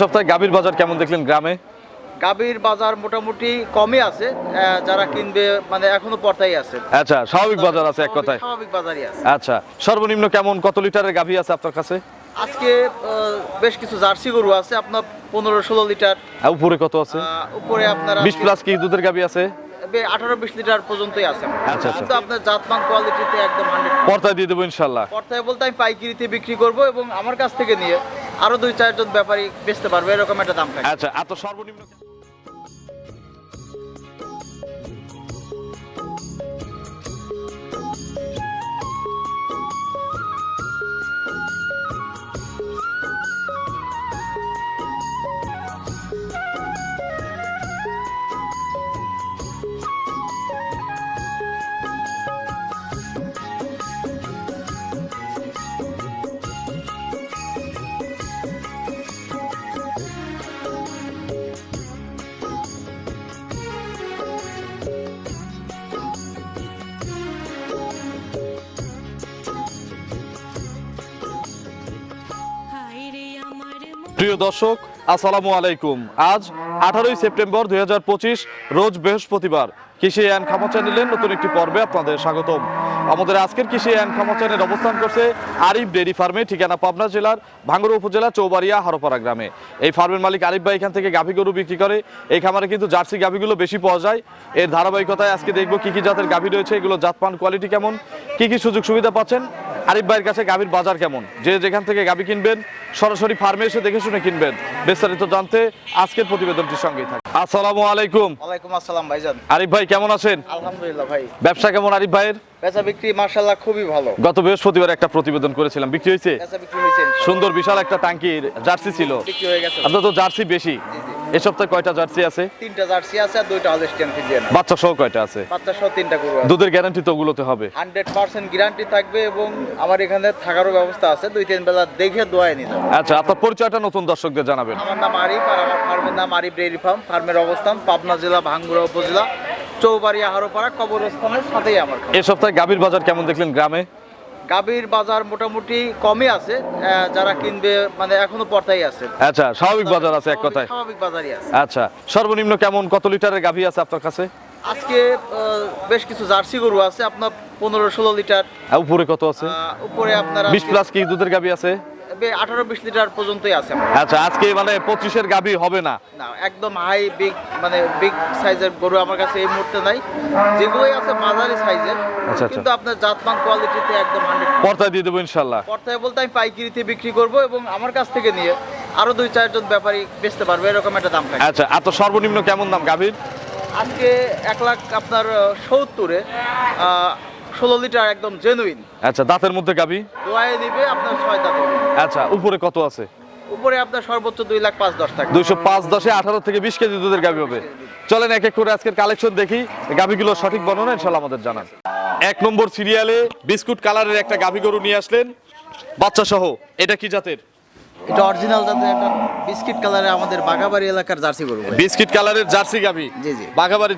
সপ্তাহে গাভীর বাজার কেমন দেখলেন গ্রামে? গাভীর বাজার মোটামুটি কমই আছে যারা কিনবে মানে এখনও পর্তাই আছে। আচ্ছা স্বাভাবিক বাজার আছে এক কথায়। স্বাভাবিক বাজারই আছে। আচ্ছা সর্বনিম্ন কেমন কত লিটারের গাভী আছে আপনার কাছে? আজকে বেশ কিছু জার্সি গরু আছে আপনার পনেরো ষোলো লিটার। উপরে কত আছে? উপরে আপনার বিশ প্লাস কি দুধের গাভী আছে? আঠারো বিশ লিটার পর্যন্তই আছে। আচ্ছা, আচ্ছা। কিন্তু আপনার জাতমান কোয়ালিটিতে একদম হান্ড্রেড পর্দায় দিয়ে দেবো ইনশাল্লাহ। পর্তায় বলতে আমি পাইকিরিতে বিক্রি করব এবং আমার কাছ থেকে নিয়ে আরও দুই চারজন ব্যাপারী বেচতে পারবে এরকম একটা দাম আচ্ছা এত সর্বনিম্ন প্রিয় দর্শক, আসসালামু আলাইকুম। আজ আঠারোই সেপ্টেম্বর দুই হাজার পঁচিশ, রোজ বৃহস্পতিবার কৃষি অ্যান্ড খামা চ্যানেলের নতুন একটি পর্বে আপনাদের স্বাগতম। আমাদের আজকের কৃষি অ্যান্ড খামা চ্যানেল অবস্থান করছে আরিফ ডেয়ারি ফার্মে, ঠিকানা পাবনা জেলার ভাঙ্গুড়া উপজেলা, চৌবাড়িয়া, হারোপাড়া গ্রামে। এই ফার্মের মালিক আরিফ ভাই এখান থেকে গাভী গরু বিক্রি করে। এই খামারে কিন্তু জার্সি গাভীগুলো বেশি পাওয়া যায়। এর ধারাবাহিকতায় আজকে দেখব কি কি জাতের গাভী রয়েছে এগুলো জাতমান কোয়ালিটি কেমন, কী কী সুযোগ সুবিধা পাচ্ছেন। আরিফ ভাইয়ের কাছে গাভীর বাজার কেমন? যে যেখান থেকে গাভী কিনবেন সরাসরি ফার্মে এসে দেখে শুনে কিনবেন। বিস্তারিত জানতে আজকের প্রতিবেদনটির সঙ্গেই থাকে আসসালামু আলাইকুম। ওয়ালাইকুম আসসালাম ভাইজান। আরিফ ভাই কেমন আছেন? আলহামদুলিল্লাহ ভাই। ব্যবসা কেমন আরিফ ভাইয়ের? বেচা বিক্রি মার্শাল্লাহ খুবই ভালো। গত বৃহস্পতিবার একটা প্রতিবেদন করেছিলাম। বিক্রি হয়েছে? বেচা বিক্রি হয়েছে সুন্দর বিশাল একটা টাঙ্কির জার্সি ছিল। বিক্রি হয়ে গেছে। আপনার তো জার্সি বেশি। এ সপ্তাহে কয়টা জার্সি আছে? তিনটা জার্সি আছে আর দুইটা হলস্টিয়ান ফিজিয়ান বাচ্চা সহ কয়টা আছে? বাচ্চা সহ তিনটা গরু আছে দুধের গ্যারান্টি তো ওগুলোতে হবে। হান্ড্রেড পার্সেন্ট গ্যারান্টি থাকবে এবং আমার এখানে থাকারও ব্যবস্থা আছে। দুই তিন বেলা দেখে দোয়াই নিতে। আচ্ছা আপনার পরিচয়টা নতুন দর্শকদের জানাবেন। আমার নাম আরিফ আর আমার ফার্মের নাম আরিফ ডেইরি ফার্ম। ফার্মের অবস্থান পাবনা জেলা ভাঙ্গুড়া উপজেলা চৌবাড়িয়া হারোপাড়া কবরস্থানের সাথেই আমার খামার। এ সপ্তাহে গাভীর বাজার কেমন দেখলেন গ্রামে? গাভীর বাজার মোটামুটি কমই আছে যারা কিনবে মানে এখনও পর্তাই আছে। আচ্ছা স্বাভাবিক বাজার আছে এক কথায়। স্বাভাবিক বাজারই আছে। আচ্ছা সর্বনিম্ন কেমন কত লিটারের গাভী আছে আপনার কাছে? আজকে বেশ কিছু জার্সি গরু আছে আপনার পনেরো ষোলো লিটার। উপরে কত আছে? উপরে আপনার বিশ প্লাস কি দুধের গাভী আছে? আঠারো বিশ লিটার পর্যন্তই আছে আচ্ছা আজকে মানে পঁচিশের হবে না? না একদম হাই বিগ মানে বিগ সাইজের গরু আমার কাছে এই মুহূর্তে নাই। যেগুলোই আছে মাঝারি সাইজের আচ্ছা। কিন্তু আপনার জাতমান কোয়ালিটিতে একদম হান্ড্রেড পর্দায় দিয়ে দেবো ইনশাল্লাহ পর্তায় বলতে আমি পাইকিরিতে বিক্রি করব এবং আমার কাছ থেকে নিয়ে আরও দুই চারজন ব্যাপারী বেচতে পারবে এরকম একটা দাম থাকে আচ্ছা এত সর্বনিম্ন কেমন দাম গাভীর? আজকে এক লাখ আপনার সত্তরে ষোলো লিটার একদম জেনুইন আচ্ছা দাঁতের মধ্যে গাভী দোয়ায় নিবে আপনার ছয় দাঁত আচ্ছা উপরে কত আছে? উপরে আপনার সর্বোচ্চ দুই লাখ পাঁচ দশ টাকা। দুইশো পাঁচ দশে আঠারো থেকে বিশ কেজি দুধের গাভী হবে। চলেন এক এক করে আজকের কালেকশন দেখি। গাভীগুলো সঠিক বর্ণনা ইনশাল্লাহ আমাদের জানান। এক নম্বর সিরিয়ালে বিস্কুট কালারের একটা গাভী গরু নিয়ে আসলেন। বাচ্চা সহ এটা কি জাতের? এটা অরিজিনাল জাতের একটা বিস্কিট কালারে আমাদের বাগাবাড়ি এলাকার জার্সি গরু বিস্কিট কালারের জার্সি গাভী জি, জি।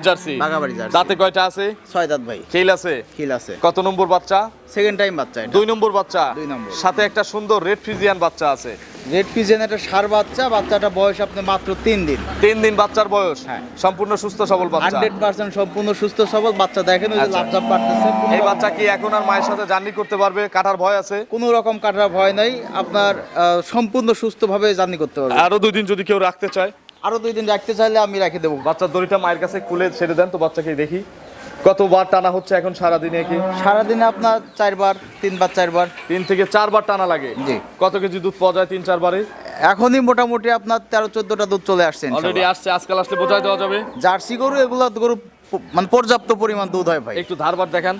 জার্সি? জার্সি। দাঁতে কয়টা আছে? ছয় দাঁত ভাই। কেল আছে? আছে। কত নম্বর বাচ্চা? সেকেন্ড টাইম বাচ্চা দুই নম্বর বাচ্চা? দুই নম্বর। সাথে একটা সুন্দর রেড ফ্রিজিয়ান বাচ্চা আছে। রেড একটা সার বাচ্চা বাচ্চাটা বয়স আপনার মাত্র তিন দিন। তিন দিন বাচ্চার বয়স? হ্যাঁ। সম্পূর্ণ সুস্থ সবল বাচ্চা? হান্ড্রেড পার্সেন্ট সম্পূর্ণ সুস্থ সবল বাচ্চা। দেখেন ওই আচ্ছা। লাভজাপ পারতেছে এই বাচ্চা কি এখন আর মায়ের সাথে জার্নি করতে পারবে? কাটার ভয় আছে? কোনো রকম কাটার ভয় নাই। আপনার আহ, সম্পূর্ণ সুস্থভাবে জার্নি করতে পারবে। আরও দুই দিন যদি কেউ রাখতে চায়। আরও দুই দিন রাখতে চাইলে আমি রেখে দেবো। বাচ্চার দড়িটা মায়ের কাছে খুলে ছেড়ে দেন তো বাচ্চাকে দেখি। কতবার টানা হচ্ছে এখন সারাদিনে কি? সারাদিনে আপনার চারবার তিনবার চারবার। তিন থেকে চারবার টানা লাগে। জি। কত কেজি দুধ পাওয়া যায় তিন চারবারে? এখনই মোটামুটি আপনার তেরো চোদ্দটা দুধ চলে আসছে অলরেডি আসছে আজকাল আসলে বোঝাই দেওয়া যাবে। জার্সি গরু এগুলো গরু মানে পর্যাপ্ত পরিমাণ দুধ হয় ভাই। একটু ধারবার দেখান।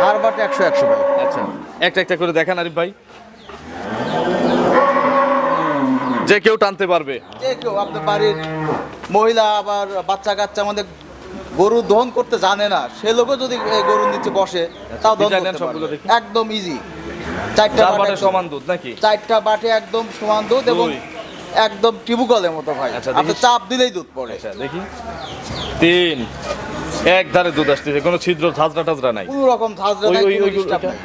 ধার বাটে একশো একশো ভাই। আচ্ছা একটা একটা করে দেখান আরিফ ভাই। যে কেউ টানতে পারবে। যে কেউ আপনার বাড়ির মহিলা আবার বাচ্চা কাচ্চা আমাদের গরু দহন করতে জানে না সে লোকও যদি গরুর নিচে বসে তাও দহন করতে। একদম ইজি চারটা বাটে সমান দুধ নাকি? চারটা বাটে একদম সমান দুধ এবং। একদম টিবুকলের মতো ভাই। আচ্ছা, আপনি চাপ দিলেই দুধ পড়ে। আচ্ছা দেখি। তিন। এক ধারে দুধ আসতেছে কোনো ছিদ্র ঝাঁঝরা টাজরা নাই। কোনো রকম ঝাঁঝরা ওইটা। নাই।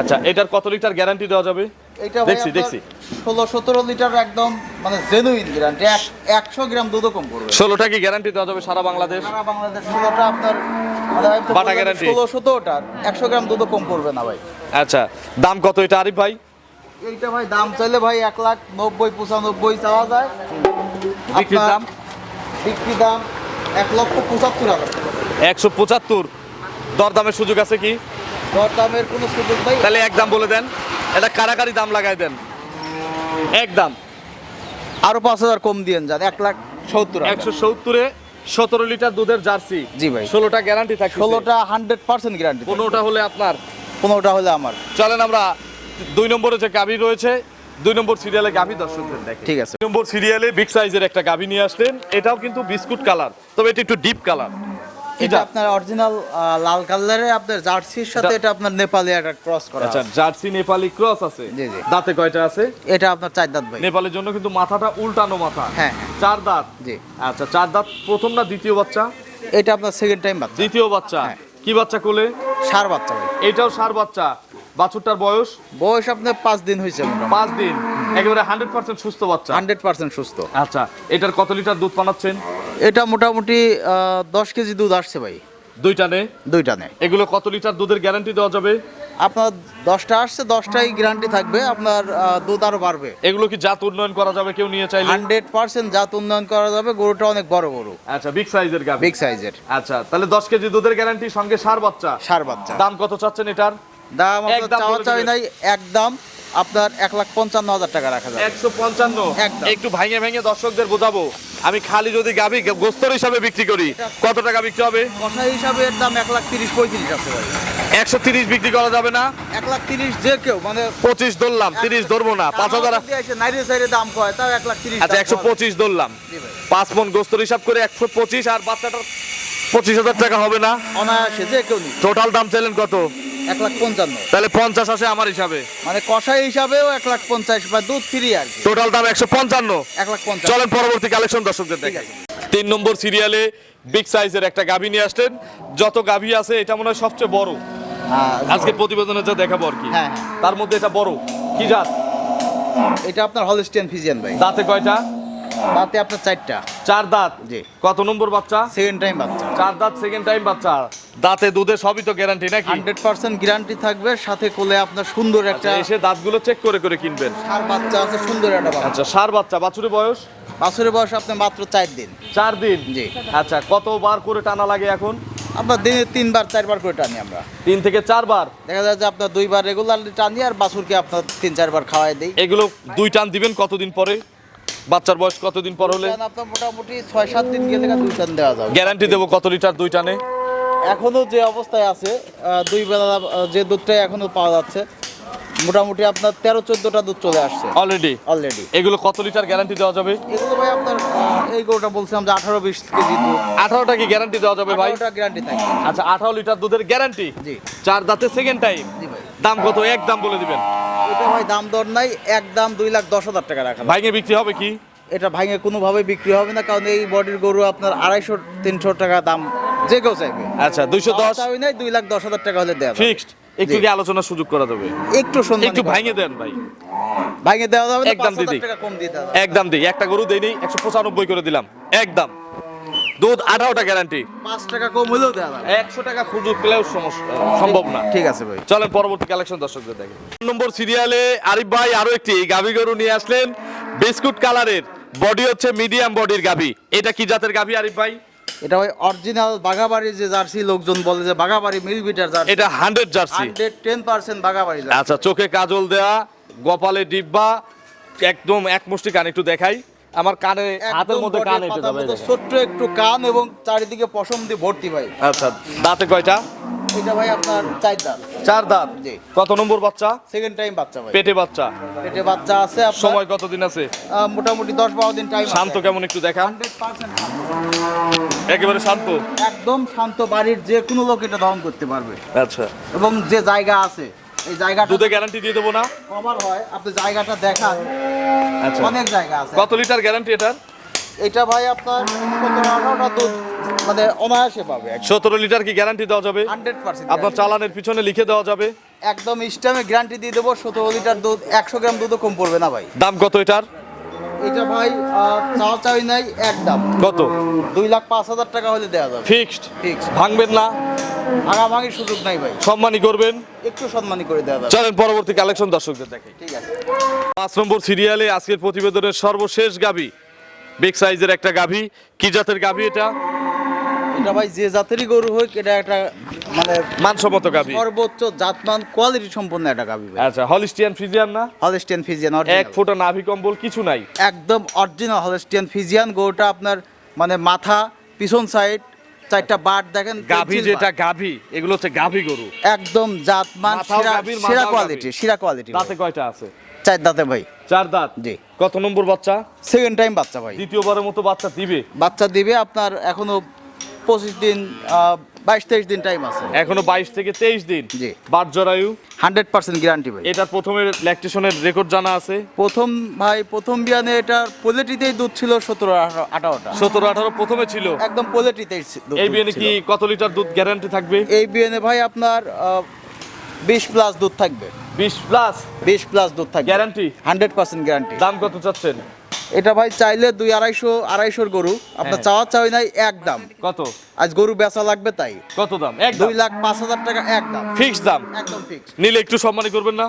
আচ্ছা এটার কত লিটার গ্যারান্টি দেওয়া যাবে? এটা দেখছি দেখছি। ষোলো সতেরো লিটার একদম মানে জেনুইন গ্যারান্টি একশো গ্রাম দুধও কম করবে ষোলোটা কি গ্যারান্টি দেওয়া যাবে সারা বাংলাদেশ? সারা বাংলাদেশ ষোলোটা আপনার মানে বাটা guarantee? ষোলো সতেরোটার একশো গ্রাম দুধও কম করবে না ভাই। আচ্ছা দাম কত এটা আরিফ ভাই? এইটা ভাই দাম চাইলে ভাই এক লাখ নব্বই পঁচানব্বই চাওয়া যায়। বিক্রির দাম? বিক্রি দাম এক লক্ষ পঁচাত্তর হাজার একশো পঁচাত্তর। দরদামের সুযোগ আছে কি? দর দামের কোনো সুযোগ নেই তাহলে এক দাম বলে দেন। এটা কারাকারি দাম লাগাই দেন। এক দাম আরও পাঁচ হাজার কম দিয়েন যান এক লাখ সত্তর একশো সত্তরে সতেরো লিটার দুধের জার্সি। জি ভাই। ষোলোটা গ্যারান্টি থাকে ষোলোটা হান্ড্রেড পার্সেন্ট গ্যারান্টি পনেরোটা হলে আপনার। পনেরোটা হলে আমার। চলেন আমরা দুই নম্বরে যে গাভি রয়েছে দুই নম্বর সিরিয়ালে গাভি দর্শকদের দেখে। ঠিক আছে। দুই নম্বর সিরিয়ালে বিগ সাইজের একটা গাভি নিয়ে আসলেন। এটাও কিন্তু বিস্কুট কালার তবে এটা একটু ডিপ কালার এটা আপনার অরিজিনাল লাল কালারে আপনার জার্সির সাথে এটা- আপনার নেপালি একটা ক্রস করা আচ্ছা জার্সি নেপালি ক্রস আছে। জি, জি। দাঁতে কয়টা আছে? এটা আপনার চার দাঁত ভাই। নেপালের জন্য কিন্তু মাথাটা উল্টানো মাথা। হ্যাঁ, হ্যাঁ। চার দাঁত? জি। আচ্ছা চার দাঁত প্রথম না দ্বিতীয় বাচ্চা? এটা আপনার সেকেন্ড টাইম বাচ্চা। দ্বিতীয় বাচ্চা। হ্যাঁ। কি বাচ্চা কোলে? সার বাচ্চা ভাই। এটাও সার বাচ্চা। বাছুরটার বয়স? বয়স আপনার পাঁচ দিন হয়েছে পাঁচ দিন। একেবারে হান্ড্রেড পার্সেন্ট সুস্থ বাচ্চা। হান্ড্রেড পার্সেন্ট সুস্থ। আচ্ছা এটার কত লিটার দুধ বানাচ্ছেন? এটা মোটামুটি দশ কেজি দুধ আসছে ভাই। দুইটা নে? দুইটা নেই এগুলো কত লিটার দুধের গ্যারান্টি দেওয়া যাবে? আপনার দশটা আসছে দশটাই গ্যারান্টি থাকবে আপনার দুধ আরও বাড়বে। এগুলো কি জাত উন্নয়ন করা যাবে কেউ নিয়ে চাইলে? হান্ড্রেড পার্সেন্ট জাত উন্নয়ন করা যাবে গরুটা অনেক বড় গরু। আচ্ছা বিগ সাইজের বিগ সাইজের আচ্ছা তাহলে দশ কেজি দুধের গ্যারান্টি সঙ্গে সার বাচ্চা। সার বাচ্চা। দাম কত চাচ্ছেন এটার? দাম চাওয়া চাই নাই একদম আপনার এক লাখ পঞ্চান্ন হাজার টাকা রাখা যাবে। একশো পঞ্চান্ন। একটু ভাঙে ভেঙে দর্শকদের বোঝাবো। আমি খালি যদি গাভি গোস্তর হিসাবে বিক্রি করি কত টাকা বিক্রি হবে? কষা হিসাবে এর দাম এক লাখ তিরিশ পঁয়ত্রিশ আছে একশো তিরিশ বিক্রি করা যাবে না? এক লাখ তিরিশ যে কেউ মানে পঁচিশ ধরলাম তিরিশ ধরবো না পাঁচ হাজার নাইরে সাইডে দাম কয় তাও এক লাখ তিরিশ আচ্ছা একশো পঁচিশ ধরলাম। পাঁচ মন গোস্তর হিসাব করে একশো পঁচিশ আর বাচ্চাটার পঁচিশ হাজার টাকা হবে না? অনায়াসে যে কেউ নি টোটাল দাম চাইলেন কত? এক লাখ পঞ্চান্ন। তাহলে পঞ্চাশ আসে আমার হিসাবে। মানে কষাই হিসাবেও এক লাখ পঞ্চাশ বা দুধ ফ্রি আর কি। টোটাল দাম একশো পঞ্চান্ন। এক লাখ পঞ্চাশ চলেন পরবর্তী কালেকশন দর্শকদের দেখে তিন নম্বর সিরিয়ালে বিগ সাইজের একটা গাভি নিয়ে আসলেন। যত গাভি আছে এটা মনে হয় সবচেয়ে বড়। হ্যাঁ, আজকে প্রতিবেদনে যা দেখাবো আর কি। হ্যাঁ, হ্যাঁ। তার মধ্যে এটা বড়। কি জাত? এটা আপনার হলিস্টিয়ান ফিজিয়ান ভাই। দাঁতে কয়টা? দাঁতে আপনার চারটা। চার দাঁত। জি। কত নম্বর বাচ্চা? সেকেন্ড টাইম বাচ্চা। চার দাঁত সেকেন্ড টাইম বাচ্চা। দাঁতে দুধে সবই তো গ্যারান্টি নাকি? হান্ড্রেড পার্সেন্ট গ্যারান্টি থাকবে সাথে কোলে আপনার সুন্দর একটা আচ্ছা, এসে দাঁতগুলো চেক করে করে কিনবেন। সার বাচ্চা আছে সুন্দর একটা বাচ্চা। আচ্ছা সার বাচ্চা বাছুরের বয়স? বাছুরের বয়স আপনার মাত্র চার দিন। চার দিন? জি। আচ্ছা কতবার করে টানা লাগে এখন? আপনার দিনে তিনবার চারবার করে টানি আমরা। তিন থেকে চারবার? দেখা যায় যে আপনার দুইবার রেগুলারলি টানি আর বাছুরকে আপনার তিন চারবার খাওয়াই দিই। এগুলো দুই টান দিবেন কতদিন পরে? বাচ্চার বয়স কতদিন পর হলে? আপনার মোটামুটি ছয় সাত দিন গেলে দুই টান দেওয়া যাবে। গ্যারান্টি দেবো কত লিটার দুই টানে এখনও যে অবস্থায় আছে দুই বেলা যে দুধটা এখনও পাওয়া যাচ্ছে মোটামুটি আপনার তেরো চোদ্দটা দুধ চলে আসছে। অলরেডি অলরেডি এগুলো কত লিটার গ্যারান্টি দেওয়া যাবে? এগুলো ভাই আপনার এই গরুটা বলছিলাম যে আঠারো বিশ কেজি দুধ। আঠারোটা কি গ্যারান্টি দেওয়া যাবে ভাই? গ্যারান্টি থাকে। আচ্ছা আঠারো লিটার দুধের গ্যারান্টি জি। চার দাঁতে সেকেন্ড টাইম দাম কত? এক দাম বলে দিবেন। এটা ভাই দাম দর নাই এক দাম দুই লাখ দশ হাজার টাকা রাখা ভাইঙে বিক্রি হবে কি? এটা ভাঙে কোনোভাবে বিক্রি হবে না কারণ এই বডির গরু আপনার আড়াইশো তিনশো টাকা দাম যে কেউ চাইবে। আচ্ছা দুইশো দশ? নাই দুই লাখ দশ হাজার টাকা হলে দেওয়া ফিক্সড? একটু। কি আলোচনার সুযোগ করা যাবে। একটু সম্মানী একটু ভাঙে দেন ভাই। ভাঙে দেওয়া যাবে একদম দিদি। একদম দিই। একটা গরু দেই নেই একশো পঁচানব্বই করে দিলাম। একদম দুধ আঠারোটা গ্যারান্টি পাঁচ টাকা কম হলেও দেওয়া একশো টাকা সুযোগ পেলেও সমস্যা সম্ভব না। ঠিক আছে ভাই। চলেন পরবর্তী কালেকশন দর্শকদের দেখে। নম্বর সিরিয়ালে আরিফ ভাই আরও একটি গাভী গরু নিয়ে আসলেন। বিস্কুট কালারের। বডি হচ্ছে মিডিয়াম বডির গাভী। এটা কি জাতের গাভী আরিফ ভাই? এটা ভাই অরিজিনাল বাঘাবাড়ির যে জার্সি লোকজন বলে যে বাঘাবাড়ি মিল বিটার জার্সি। এটা hundred jersey. Hundred ten percent jersey. আচ্ছা চোখে কাজল দেয়া গপালে ডিব্বা একদম এক মুষ্টি কান একটু দেখাই। আমার কানে হাতের মধ্যে কান এসে যাবে ছোট্ট একটু কান এবং চারিদিকে পশম দিয়ে ভর্তি ভাই। আচ্ছা দাঁতে কয়টা? এটা ভাই আপনার চার দাম চার দাঁত? জি। কত নম্বর বাচ্চা? সেকেন্ড টাইম বাচ্চা ভাই। পেটে বাচ্চা? পেটে বাচ্চা আছে আপনার সময় কতদিন আছে? আহ, মোটামুটি দশ বারো দিন টাইম শান্ত কেমন একটু দেখা হান্ড্রেড পার্সেন্ট একেবারে শান্ত। একদম শান্ত বাড়ির যে কোনো লোক এটা দহন করতে পারবে। আচ্ছা। এবং যে জায়গা আছে এই জায়গাটা দুধে গ্যারান্টি দিয়ে দেবো না? কভার হয় আপনি জায়গাটা দেখান। আচ্ছা। অনেক জায়গা আছে। কত লিটার গ্যারান্টি এটার? এটা ভাই আপনার সতেরো আঠারোটা দুধ মানে অনায়াসে পাবে সতেরো লিটার কি গ্যারান্টি দেওয়া যাবে? হান্ড্রেড পার্সেন্ট আপনার চালানের পিছনে লিখে দেওয়া যাবে? একদম স্টামে গ্যারান্টি দিয়ে দেবো সতেরো লিটার দুধ একশো গ্রাম দুধও কম পড়বে না ভাই। দাম কত এটার? এটা ভাই চাওয়া চাই নাই একদম কত? দুই লাখ পাঁচ হাজার টাকা হলে দেওয়া যাবে। ফিক্সড? ফিক্সড। ভাঙবেন না? ভাঙাভাঙির সুযোগ নাই ভাই। সম্মানই করবেন? একটু সম্মানী করে দেওয়া যাবে। চলেন পরবর্তী কালেকশন দর্শকদের দেখে ঠিক আছে। পাঁচ নম্বর সিরিয়ালে আজকের প্রতিবেদনের সর্বশেষ গাভী। বিগ সাইজের একটা গাভী। কি জাতের গাভী এটা? এটা ভাই যে জাতেরই গরু হোক এটা একটা মানে মানসম্মত সর্বোচ্চ জাতমান কোয়ালিটি সম্পন্ন একটা গাবি ভাই। আচ্ছা হলিস্টিয়ান ফ্রিজিয়ান না? হলস্টিয়ান ফিজিয়ান এক ফোঁটা নাভি কম্বল কিছু নাই। একদম অরিজিনাল হলস্টিয়ান ফিজিয়ান গরুটা আপনার মানে মাথা পিছন সাইড চারটা বাট দেখেন গাভী যেটা। গাভী এগুলো হচ্ছে গাভী গরু। একদম জাতমান সেরা কোয়ালিটি। সেরা কোয়ালিটি দাঁতে কয়টা আছে? চার দাঁতে ভাই। চার দাঁত? জি। কত নম্বর বাচ্চা? সেকেন্ড টাইম বাচ্চা ভাই। দ্বিতীয়বারের মতো বাচ্চা দিবে? বাচ্চা দিবে আপনার এখনও পঁচিশ দিন বাইশ তেইশ দিন টাইম আছে। এখনও বাইশ থেকে তেইশ দিন। জি। বাট জরায়ু। হান্ড্রেড পার্সেন্ট গ্যারান্টি ভাই। এটার প্রথমে ল্যাকটেশনের রেকর্ড জানা আছে। প্রথম ভাই প্রথম বিয়ানে এটা পোলেটিতেই দুধ ছিল সতেরো আঠারোটা। সতেরো আঠারো প্রথমে ছিল। একদম পোলেটিতেই এই বিয়ে ছিল। কি কত লিটার দুধ গ্যারান্টি থাকবে? এই বিয়ানে ভাই আপনার বিশ প্লাস দুধ থাকবে। বিশ প্লাস বিশ প্লাস দুধ থাকবে। গ্যারান্টি হান্ড্রেড পার্সেন্ট গ্যারান্টি দাম কত চাচ্ছেন? এটা ভাই চাইলে দুই আড়াইশো আড়াইশোর গরু। আপনার হ্যাঁ। চাওয়া চাই নাই এক দাম। কত? আজ গরু বেচা লাগবে তাই। কত দাম? এক দুই লাখ পাঁচ হাজার টাকা এক দাম। ফিক্স দাম? একদম ফিক্স নিলে একটু সম্মানী করবেন না?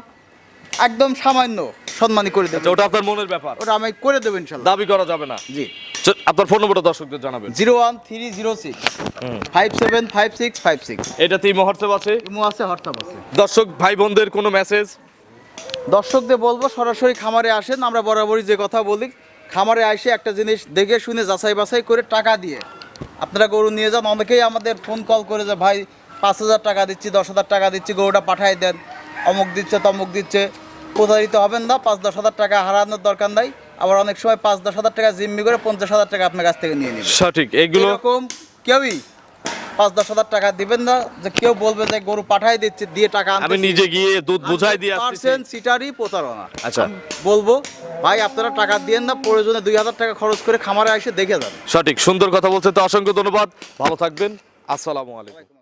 একদম সামান্য সম্মানী করে দেবেন। আচ্ছা, ওটা আপনার মনের ব্যাপার। ওটা আমি করে দেবো ইনশাল্লাহ। দাবি করা যাবে না? জি। আপনার ফোন নম্বরটা দর্শকদের জানাবেন। Zero one three zero six. Five seven five six five six. এটাতেই মহর্তব আছে? ইমো আছে হোয়াটসঅ্যাপ আছে। দর্শক ভাই বোনদের কোনো মেসেজ দর্শকদের বলব সরাসরি খামারে আসেন আমরা বরাবরই যে কথা বলি। খামারে আসে একটা জিনিস দেখে শুনে যাচাই বাছাই করে টাকা দিয়ে। আপনারা গরু নিয়ে যান অনেকেই আমাদের ফোন কল করে যে ভাই পাঁচ হাজার টাকা দিচ্ছি দশ হাজার টাকা দিচ্ছি গরুটা পাঠাই দেন। অমুক দিচ্ছে তমুক দিচ্ছে। প্রতারিত হবেন না পাঁচ দশ হাজার টাকা হারানোর দরকার নাই। আবার অনেক সময় পাঁচ দশ হাজার টাকা জিম্মি করে পঞ্চাশ হাজার টাকা আপনার কাছ থেকে নিয়ে নিন সঠিক এগুলো কেউই পাঁচ দশ হাজার টাকা দিবেন না যে কেউ বলবে যে গরু পাঠাই দিচ্ছে দিয়ে টাকা আমি নিজে গিয়ে দুধ বুঝাই দিয়ে পার্সেন্ট সিটারই প্রতারণা। আচ্ছা। বলব ভাই আপনারা টাকা দিয়েন না প্রয়োজনে দুই হাজার টাকা খরচ করে খামারে এসে দেখে যান। সঠিক সুন্দর কথা বলছে তো অসংখ্য ধন্যবাদ। ভালো থাকবেন আসসালামু আলাইকুম।